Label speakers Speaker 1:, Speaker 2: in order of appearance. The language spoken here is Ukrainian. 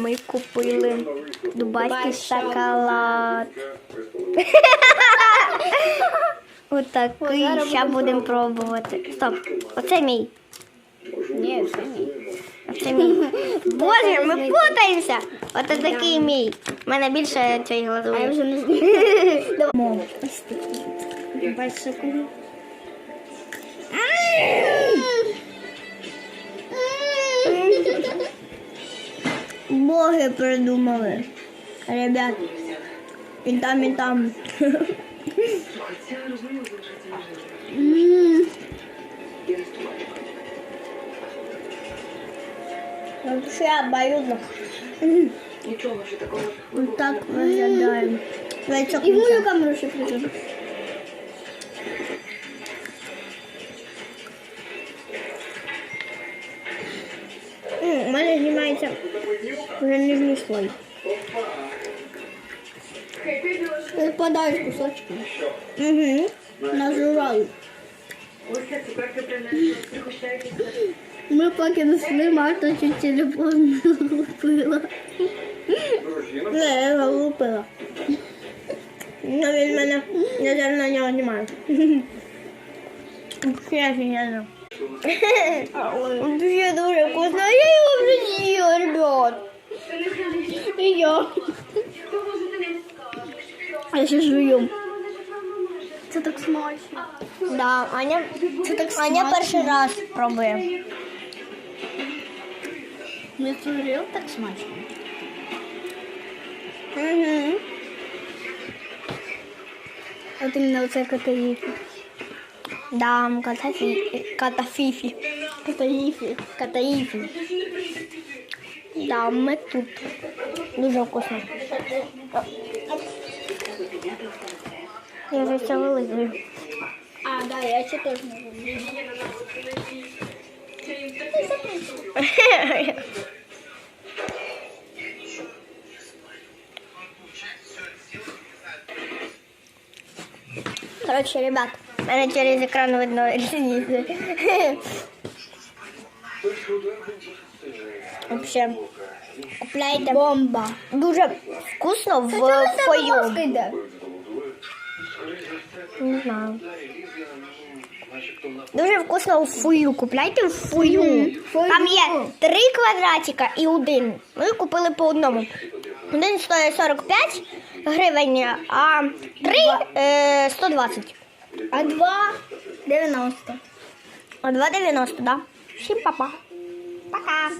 Speaker 1: Ми купили дубайський шоколад. Отакий. Зараз будемо пробувати. Стоп. Оце мій.
Speaker 2: Ні, це ні.
Speaker 1: Оце мій. Боже, ми путаємося. Оце такий мій. У мене більше цієї
Speaker 2: А я вже не знаю. Ось такий. Бачиш, шоколад.
Speaker 1: Боги придумали. Ребят. І там, і там. Вообще обоюдно.
Speaker 3: Нічого ж такого.
Speaker 1: Вот так виглядає. Яйцо
Speaker 2: І мою камеру ще прийду.
Speaker 1: У мене знімається вже нижній слой.
Speaker 2: Випадають кусочки.
Speaker 1: Угу.
Speaker 2: Нажираю. Ми поки несли, Марта чуть телефон не.
Speaker 1: Не, я лупила. Ну, він мене, я на нього знімаю. Ще офігенно. Дуже дуже вкусно. Я його вже з'їла, ребят.
Speaker 2: І я. Я ще жую. Це так смачно.
Speaker 1: Да, Аня,
Speaker 2: Це так
Speaker 1: Аня
Speaker 2: смачно.
Speaker 1: перший раз пробує.
Speaker 2: Ми творили так смачно.
Speaker 1: Угу.
Speaker 2: От іменно оце катаїфі.
Speaker 1: Да, катафі, катафіфі.
Speaker 2: Катаїфі.
Speaker 1: Катаїфі. Да, ми тут. Дуже вкусно. Я вже все вилизую.
Speaker 2: А, да, я ще теж не люблю.
Speaker 1: Короче, ребят, мене через екран видно різниці. Вообще, купляйте.
Speaker 2: Бомба.
Speaker 1: Дуже вкусно в фою. Не знаю. Дуже вкусно в фую. Купляйте в фую.
Speaker 2: Фую.
Speaker 1: Там є три квадратика і один. Ми купили по одному. Один стоїть 45 гривень, а три е, 120.
Speaker 2: А два 90.
Speaker 1: А 2,90, да? Всім па-па. Пока.